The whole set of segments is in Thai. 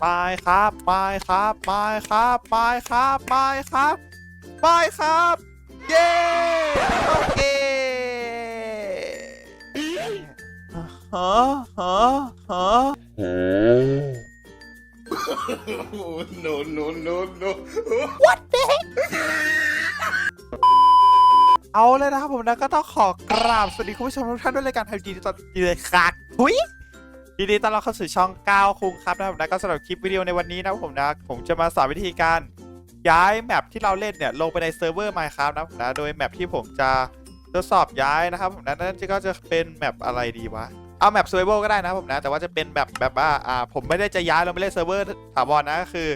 ไปครับไปครับไปครับไปครับไปครับไปครับ เย้โอเคฮะฮะฮะ Oh, no, no, no, no. เอาเลยนะครับผมนะก็ต้องขอกราบสวัสดีคุณผู้ชมทุกท่านด้วยรายการไทยดีตอนดีเลยครับทุย ยินดีต้อนรับเข้าสู่ช่องก้าวคุงครับนะครับนะก็สำหรับคลิปวิดีโอในวันนี้นะผมนะผมจะมาสอนวิธีการย้ายแมปที่เราเล่นเนี่ยลงไปในเซิร์ฟเวอร์ Minecraft นะผมนะโดยแมปที่ผมจะทดสอบย้ายนะครับผมนะนั่นก็จะเป็นแมปอะไรดีวะเอาแมป Survival ก็ได้นะผมนะ แต่ว่าจะเป็นแบบแบบว่าอ่าผมไม่ได้จะย้ายลงไปเล่นเซิร์ฟเวอร์ถาวรนะก็คือ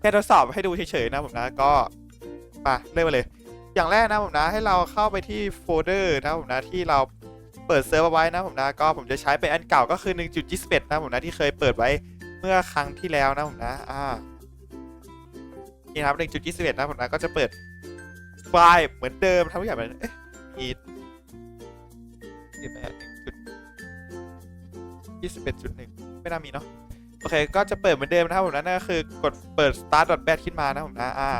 แค่ทดสอบให้ดูเฉยๆนะผมนะก็มาเริ่มเลย อย่างแรกนะผมนะให้เราเข้าไปที่โฟลเดอร์นะผมนะที่เรา เปิดเซิร์ฟเอาไว้นะผมนะก็ผมจะใช้เป็นอันเก่าก็คือ 1.21 นะผมนะที่เคยเปิดไว้เมื่อครั้งที่แล้วนะผมนะอ่านี่นะครับ 1.21 นะผมนะก็จะเปิดไฟล์เหมือนเดิมทำทุกอย่างเหมือนเอ๊ะมีนี่แม่21.1ไม่น่ามีเนาะโอเค ก็จะเปิดเหมือนเดิมนะครับผมนะนั่นก็คือกดเปิด start.bat ขึ้นมานะผมนะอ่า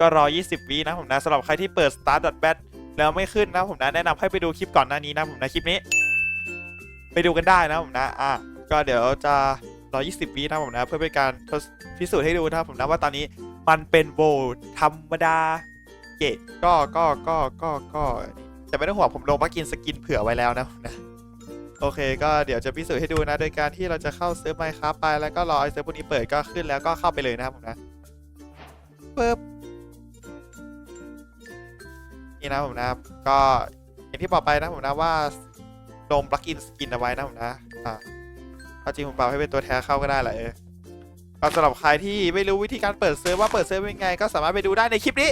ก็รอ 20 วินะผมนะสำหรับใครที่เปิด start.bat แล้วไม่ขึ้นนะผมนะแนะนำให้ไปดูคลิปก่อนหน้านี้นะผมนะคลิปนี้ ไปดูกันได้นะผมนะอะก็เดี๋ยวจะรอ20วินะผมนะ เพื่อเป็นการทดพิสูจน์ให้ดูนะผมนะว่าตอนนี้มันเป็นโบธรรมดาเกะก็ก็ก็ก็ก็แต่ไม่ต้องห่วงผมลงมากินสกินเผื่อไว้แล้วนะนะโอเคก็เดี๋ยวจะพิสูจน์ให้ดูนะ โดยการที่เราจะเข้าเซิร์ฟไมค์ครับไปแล้วก็รอไอเซิร์ฟพวกนี้เปิดก็ขึ้นแล้วก็เข้าไปเลยนะครับผมนะปึ๊บ นี่นะผมนะครับ ก็อย่างที่บอกไปนะผมนะว่าลงปลั๊กอินสกินเอาไว้นะผมนะอ่าเอาจริงผมเปล่าให้เป็นตัวแท้เข้าก็ได้แหละเออก็สำหรับใครที่ไม่รู้วิธีการเปิดเซิร์ฟว่าเปิดเซิร์ฟเป็นไง ก็สามารถไปดูได้ในคลิปนี้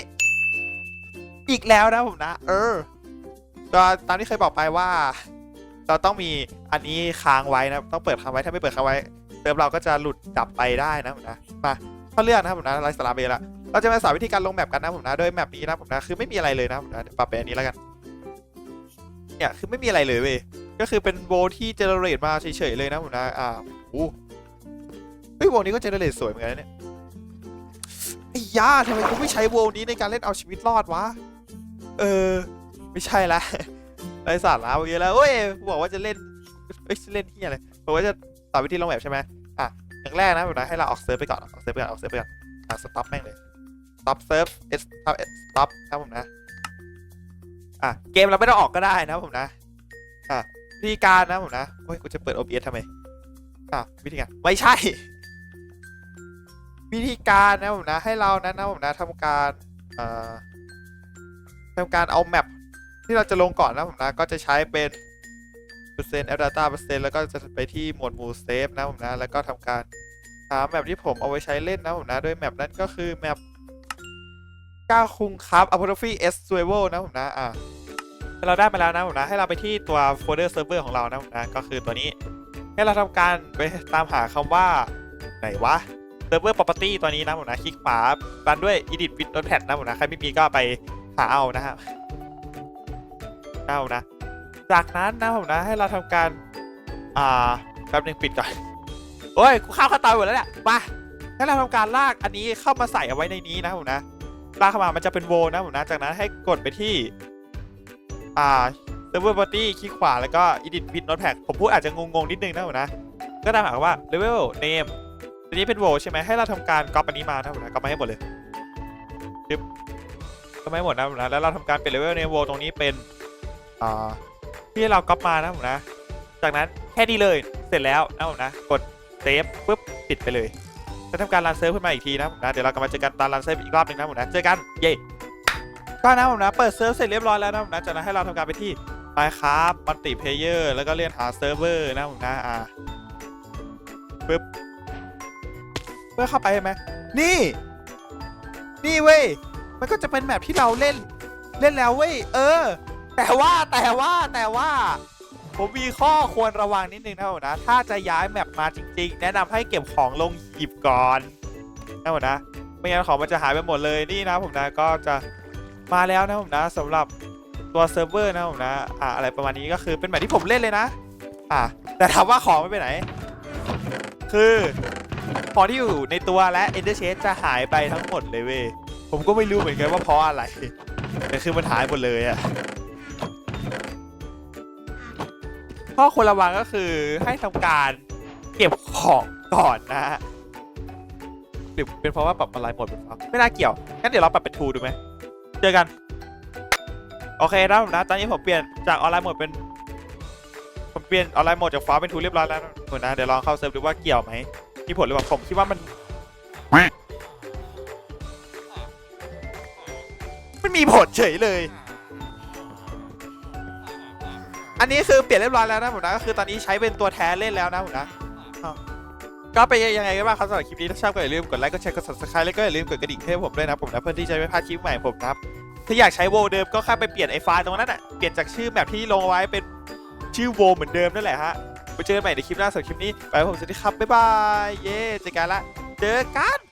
อีกแล้วนะผมนะ เออก็ตามที่เคยบอกไปว่า เราต้องมีอันนี้ค้างไว้นะต้องเปิดค้างไว้ถ้าไม่เปิดค้างไว้เซิร์ฟเราก็จะหลุดดับไปได้นะผมนะมาเข้าเรื่องนะผมนะไร้สาระไปละ เราจะมาสอนวิธีการลงแมปกันนะผมนะโดยแมปนี้นะผมนะคือไม่มีอะไรเลยนะผมนะปรับเป็นอันนี้แล้วกันเนี่ยคือไม่มีอะไรเลยเว้ยก็คือเป็นโวที่เจเนเรตมาเฉยๆเลยนะผมนะอ่าโอ้เฮ้ยโวนี้ก็เจเนเรตสวยเหมือนกันเนี่ยไอ้ย่าทำไมกูไม่ใช้โวนี้ในการเล่นเอาชีวิตรอดวะเออ ไม่ใช่ละไรสาระเมื่อกี้แล้วเฮ้ยบอกว่าจะเล่นเอ้ยเล่นที่อะไรบอกว่าจะสอวิธีลงแมปใช่ไหมอะอย่างแรกนะผมนะให้เราออกเซิร์ฟไปก่อนออกเซิร์ฟไปก่อนออกเซิร์ฟไปก่อนอะสต็อปแม่งเลย stop serve s stop ครับผมนะ อะ เกมเราไม่ต้องออกก็ได้นะผมนะ อะวิธีการนะผมนะโอ้ยกูจะเปิด OBS ทำไม อะวิธีการไม่ใช่ วิธีการนะผมนะ ให้เรานั้นะผมนะทำการเอ่อทำการเอาแมปที่เราจะลงก่อนนะผมนะ ก็จะใช้เป็นเปอร์เซ็นต์ L data เปอร์เซ็นต์แล้วก็จะไปที่หมวดหมู่เซฟนะผมนะ แล้วก็ทำการหาแมปที่ผมเอาไว้ใช้เล่นนะผมนะ โดยแมปนั้นก็คือแมป ก้าคุงครับ apostrophe s s u r v o นะผมนะ อ่าเราได้มาแล้วนะผมนะ ให้เราไปที่ตัวโฟลเดอร์เซิร์ฟเวอร์ของเรานะผมนะ ก็คือตัวนี้ ให้เราทำการไปตามหาคำว่า ไหนวะ server property ตัวนี้นะผมนะ คลิกขวาบันด้วย edit with notepad นะผมนะ ใครไม่มีก็ไปหาเอานะฮะเอานะ จากนั้นนะผมนะ ให้เราทำการ อ่าแป๊บนึงปิดก่อน โอ้ยกูข้าวข้าวตายหมดแล้วเนี่ย มา ให้เราทำการลากอันนี้เข้ามาใส่เอาไว้ในนี้นะผมนะ ลากเข้ามามันจะเป็นโวนะผมนะ จากนั้นให้กดไปที่ อ่า server body คลิกขวาแล้วก็ edit with notepad ผมพูดอาจจะงงๆนิดนึงนะผมนะ ก็ตามหาว่า level name ตัวนี้เป็นโวใช่ไหมให้เราทำการก๊อปอันนี้มานะผมนะก๊อปมาให้หมดเลยปึ๊บก๊อปมาให้หมดนะผมนะแล้วเราทำการเปลี่ยน level name โวตรงนี้เป็นอ่าที่เราก๊อปมานะผมนะ จากนั้นแค่นี้เลยเสร็จแล้วนะผมนะ กดเซฟปุ๊บปิดไปเลย จะทำการรันเซิร์ฟขึ้นมาอีกทีนะผมนะเดี๋ยวเรากลับมาเจอกันตอนรันเซิร์ฟอีกรอบหนึ่งนะผมนะเจอกันเย่ก็นะผมนะเปิดเซิร์ฟเสร็จเรียบร้อยแล้วนะผมนะจากนั้นให้เราทำการไปที่ไปครับมัลติเพเยอร์แล้วก็เลื่อนหาเซิร์ฟเวอร์นะผมนะอ่าปึ๊บเพื่อเข้าไปใช่ไหมนี่ นี่เว้ยมันก็จะเป็นแมปที่เราเล่นเล่นแล้วเว้ยเออ แต่ว่าแต่ว่าแต่ว่า ผมมีข้อควรระวังนิดนึงนะผมนะ ถ้าจะย้ายแมปมาจริง ๆ แนะนำให้เก็บของลงหีบก่อนนะผมนะ ไม่งั้นของมันจะหายไปหมดเลยนี่นะผมนะก็จะมาแล้วนะผมนะสำหรับตัวเซิร์ฟเวอร์นะผมนะอ่าอะไรประมาณนี้ก็คือเป็นแบบที่ผมเล่นเลยนะ อ่าแต่ถามว่าของไม่ไปไหน คือพองที่อยู่ในตัวและ Ender Chest จะหายไปทั้งหมดเลยเว้ยผมก็ไม่รู้เหมือนกันว่าเพราะอะไรแต่คือมันหายหมดเลยอะ ข้อควรระวังก็คือให้ทำการเก็บของก่อนนะฮะหรือเป็นเพราะว่าปรับอะไรหมดเป็นเพราะไม่น่าเกี่ยวงั้นเดี๋ยวเราปรับเป็นทูดูไหมเจอกัน โอเคนะผมนะตอนนี้ผมเปลี่ยนจากออนไลน์หมดเป็นผมเปลี่ยนออนไลน์หมดจากฟ้าเป็นทูเรียบร้อยแล้วนะเดี๋ยวลองเข้าเซิร์ฟดูว่าเกี่ยวไหมมีผลหรือเปล่าผมคิดว่ามันมันมีผลเฉยเลย อันนี้คือเปลี่ยนเรียบร้อยแล้วนะผมนะก็คือตอนนี้ใช้เป็นตัวแทนเล่นแล้วนะผมนะก็ไปนยังไงกันบ้างครับสำหรับคลิปนี้ถ้าชอบก็อย่าลืมกดไลค์กดแชร์กด subscribe แล้วก็อย่าลืมกดกระดิ่งให้ผมด้วยนะผมนะเพื่อที่จะไม่พลาดคลิปใหม่ผมนะครับถ้าอยากใช้โวเดิมก็แค่ไปเปลี่ยนไอ้ไฟล์ตรงนั้นอะเปลี่ยนจากชื่อแบบที่ลงไว้เป็นชื่อโวเหมือนเดิมนั่นแหละฮะไปเจอกันใหม่ในคลิปหน้าสำหรับคลิปนี้ไปผมสวัสดีครับบ๊ายบายเย้เจอกันละเจอกัน